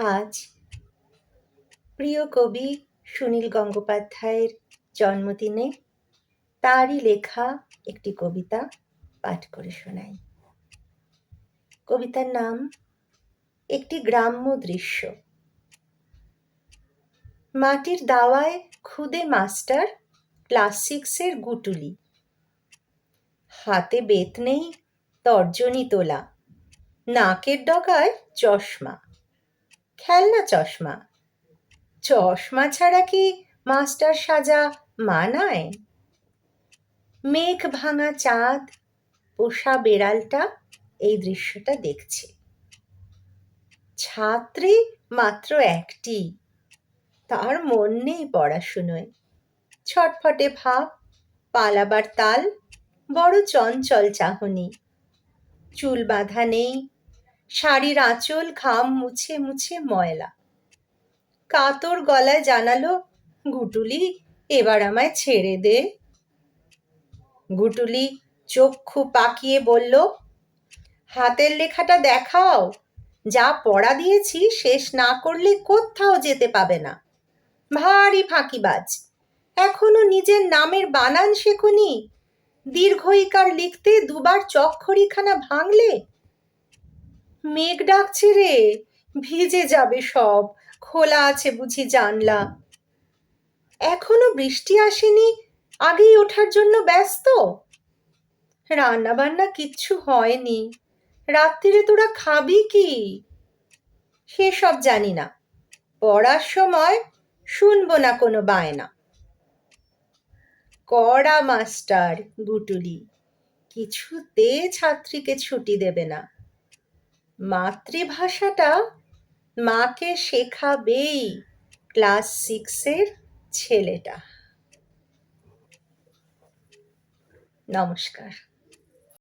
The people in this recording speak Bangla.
আজ প্রিয় কবি সুনীল গঙ্গোপাধ্যায়ের জন্মদিনে তারই লেখা একটি কবিতা পাঠ করে শোনাই। কবিতার নাম একটি গ্রাম্য দৃশ্য। মাটির দাওয়ায় খুদে মাস্টার ক্লাস সিক্সের গুটুলি। হাতে বেত নেই তর্জনী তোলা, নাকের ডগায় চশমা। খেলনা চশমা? চশমা ছাড়া কি মাস্টার সাজা মানায়? মেঘ ভাঙা চাঁদ, পোষা বেড়ালটা এই দৃশ্যটা দেখছে। ছাত্রী মাত্র একটি, তার মন নেই পড়াশুনোয়। ছটফটে ভাব, পালাবার তাল, বড় চঞ্চল চাহনি। চুল বাঁধা নেই শাড়ির আঁচল, ঘাম মুছে মুছে ময়লা। কাতর গলায় জানালো, গুটুলি, এবার আমায় ছেড়ে দে। গুটুলি চক্ষু পাকিয়ে বলল, হাতের লেখাটা দেখাও। যা পড়া দিয়েছি, শেষ না করলে কোথাও যেতে পাবে না। ভারী ফাঁকিবাজ। এখনও নিজের নামের বানান শেখুনি। দীর্ঘইকার লিখতে দুবার চক্ষরিখানা ভাঙলে মেঘ ডাকছে রে। ভিজে যাবে সব। খোলা আছে বুঝি জানলা। এখনও বৃষ্টি আসেনি? আগেই ওঠার জন্য ব্যস্ত? রান্না বান্না কিচ্ছু হয়নি। রাত্রিরে তোরা খাবি কি? সেসব জানি না। পড়ার সময় শুনব না কোনো বায়না। কড়া মাস্টার গুটুলি কিছুতে ছাত্রীকে ছুটি দেবে না। মাতৃভাষাটা মাকে শেখাবেই ক্লাস সিক্সের ছেলেটা। নমস্কার।